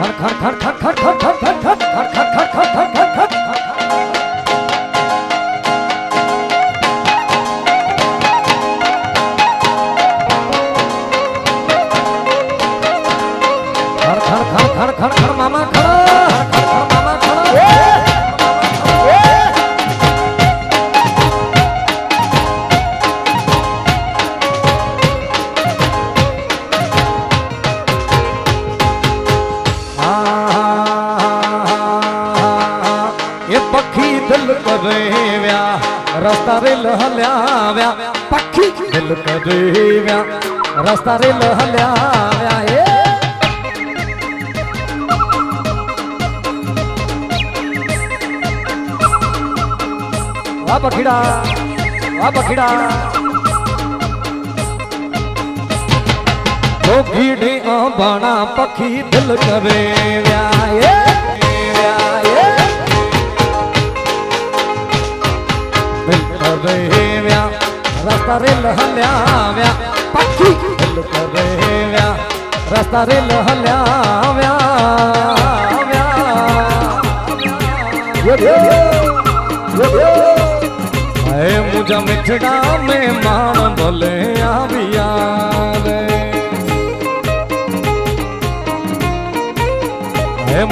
খড় খড় খড় খড় খড় খড় খড় খড় খড় খড় খড় খড় খড় খড় रेल करीव्या रस्ता रेल हल्या पखिडा वा पखिडा पखी दिल करेव्या दिल रास्ता रेल हल्या पक्षी हल करे व्या रेल हल्या मिठड़ा में मान भले आ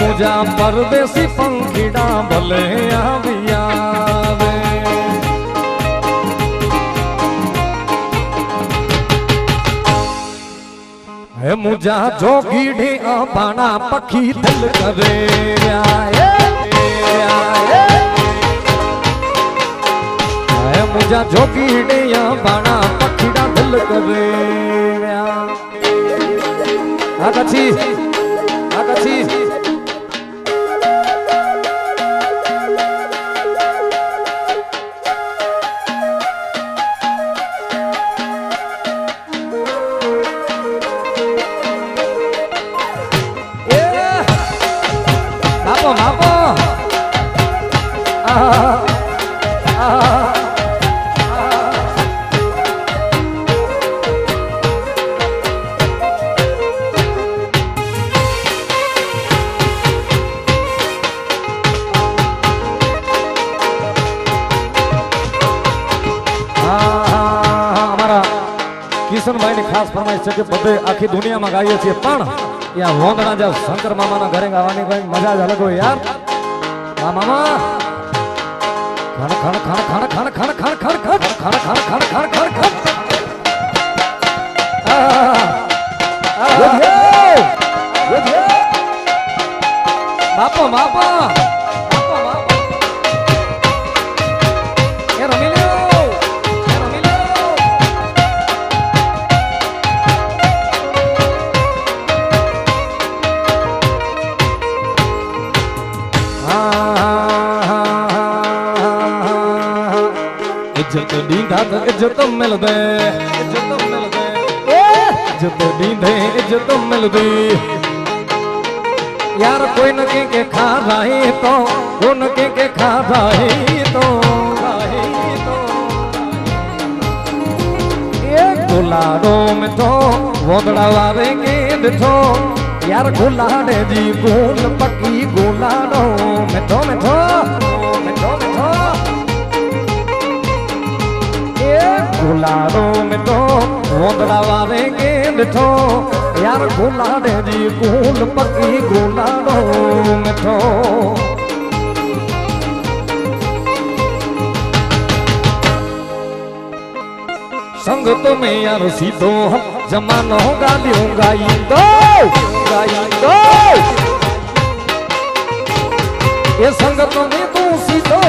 मुझा परदेसी पंखीड़ा भले आ હે મુજા જોગીડી બાણા પખી દિલ કરે હે મુજા જોગીડી બાણા પખીડા દિલ કરે આ કચ્છી ખાસ ફરમાઈ છે કે બધે આખી દુનિયામાં ગાઈએ છીએ. પણ ત્યાં વોંધણા જ્યાં શંકર મામાના ઘરે ગાવાની કોઈ મજા જ અલગ હોય યાર. મામા. ખણ ખણ ખણ ખણ ખણ ખણ ખણ ખણ. જતો ડીંધા તક જતો મેલદે જતો મેલદે. એ જતો ડીંધે જતો મેલદે. યાર કોઈ ન કે કે ખા રાહી તો કો ન કે કે ખા રાહી તો ગુલાડો મીઠો વગડા વારે કે દીઠો યાર ગુલાડે જી ગુલ પકી ગુલાડો મીઠો મીઠો. ગુલાડો મીઠો વોદરાવા રે ગેંઠો યાર ગુલાડે જી ગુલ પકી ગુલાડો મીઠો સંગ તો મેં યાર સીધો જમાનો ગાલ્યો ગાઈ દો ગાઈ દો. એ સંગ તો મેં તું સીધો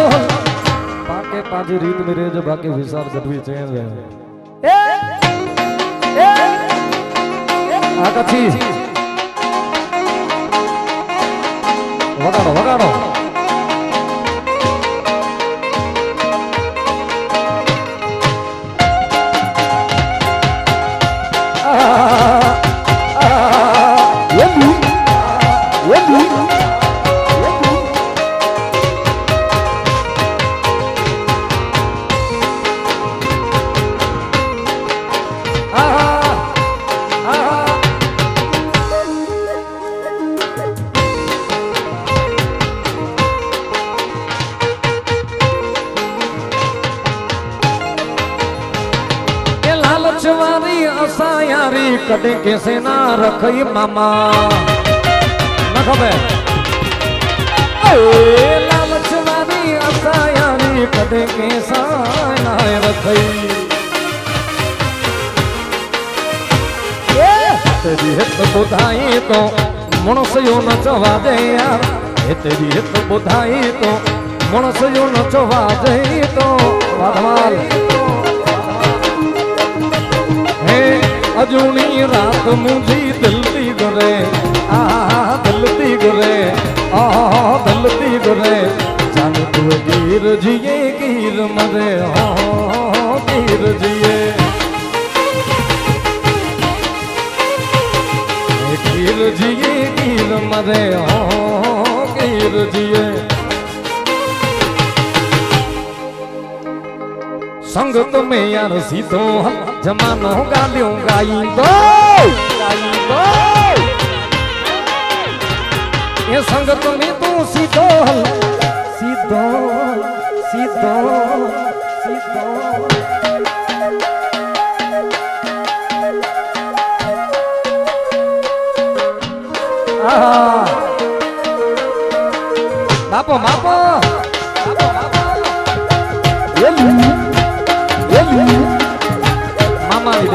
પાકે તાજી રીત મેં રેજ બાકી વિસાર ગઢવી ચેન લે આ કચ્છી વગાડો વગાડો કડે કેસે ના રખઈ મામા. ના ખબર? એ લાલચવાની અસાયાની કડે કેસા ના રખઈ. તેરી હિત બુધાઈ તો મણસયો નચવા દે યાર. એ તેરી હિત બુધાઈ તો મણસયો નચવા દે તો વાધવાલ अजूनी रात मुझी दलती गुरे आ दलती गुरे आ दलती गुरे जान तू गिर जिए गिर मरे। गिर जिए। गिर जिए गिर मरे। गिर जिए। संगत में यार सीधो हल्ला જમાનો ગામ્યું ગાઈ દો ગાઈ દો એ સંગતની તું સીધો સીધો સીધો સીધો બાપો બાપો.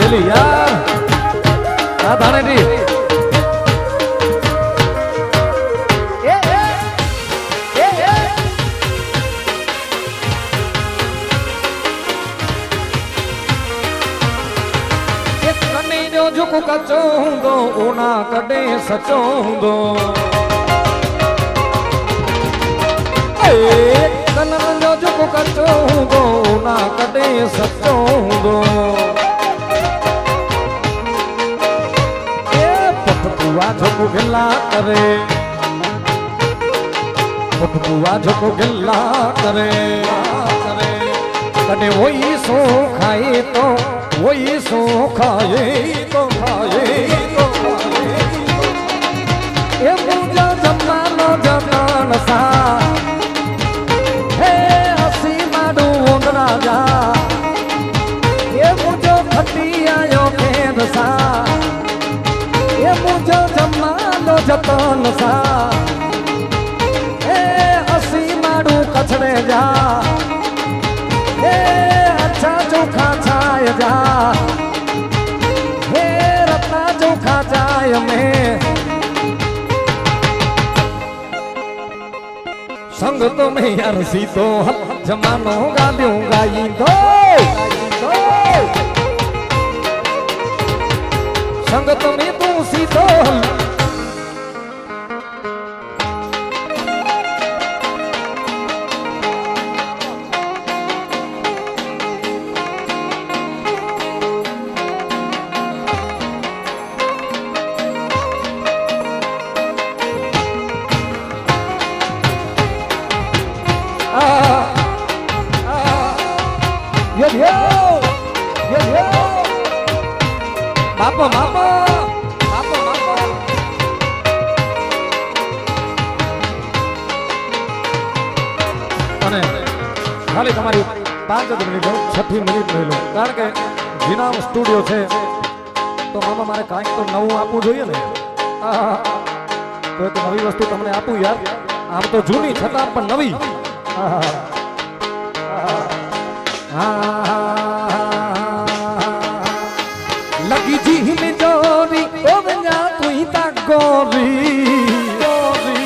ડેલી યાર આ ધાણેજી એ એ એ એ એક કને જો ઝુક કચો હૂંદો ઓના કડે સચો હૂંદો એ કનર પટપુઆ ઝુક ગેલા કરે. પટપુઆ જોકો ગેલા કરે. કરે ઓઈ સો ખાય તો ઓઈ સો ખાય તો ખાય તો. સંગ તો મેં સીધો હલ જમાનો ગાલ્યું ગાઈ દો સંગ તો મેં તું સીધો Bapo, bapo, bapo, bapo. અને ખાલી તમારી પાંચ જ મિનિટ છઠ્ઠી મિનિટ લઈ લો કારણ કે વિનામ સ્ટુડિયો છે તો મામા મારે કાંઈક તો નવું આપવું જોઈએ ને. તો એક નવી વસ્તુ તમને આપું યાર. આમ તો જૂની છતાં પણ નવી. આહા. लगी जी में जोरी ओ वंजा तू ही ता गोरी गोरी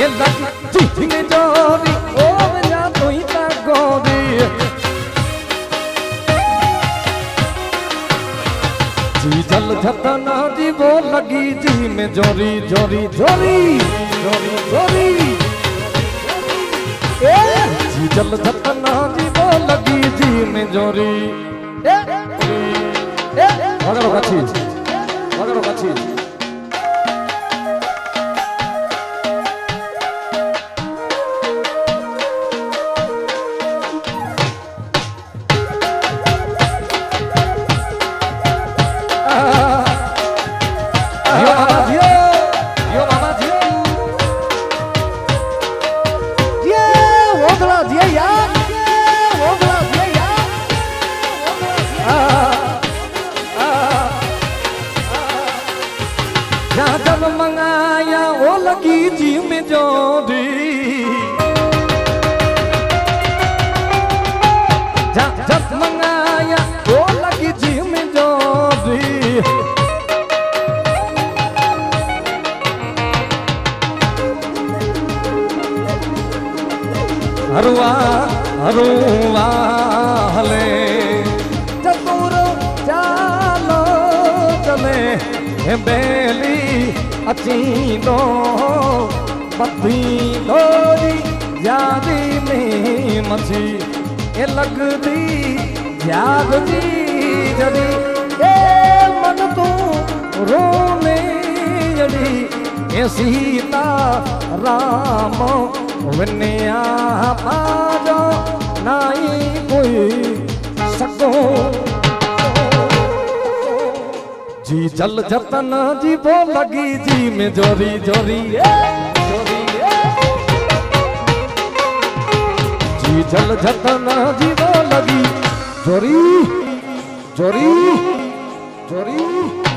ये लगी जी में जोरी ओ वंजा तू ही ता गोरी जी जल जतन जी वो लगी जी में जोरी जोरी जोरी जोरी जोरी ए जी जल जतना जी वो लगी जी में जोरी ए ए वगड़ो कच्छी वगड़ो હરવા હરવા હલે ચતુર ચાલો ચલે હે બેલી અચીનો બધી દોરી યાદી મે મછી એ લગતી, જાગતી જડી. એ મન તું રોને જડી. એ સીતા રામ વિનયા પાજો નાઈ કોઈ શકો જી જલ જતન જીવો લગી જી મે જોરી જોરી. એ ઈ જલ જતના જીવો લગી ચોરી જોરી જોરી.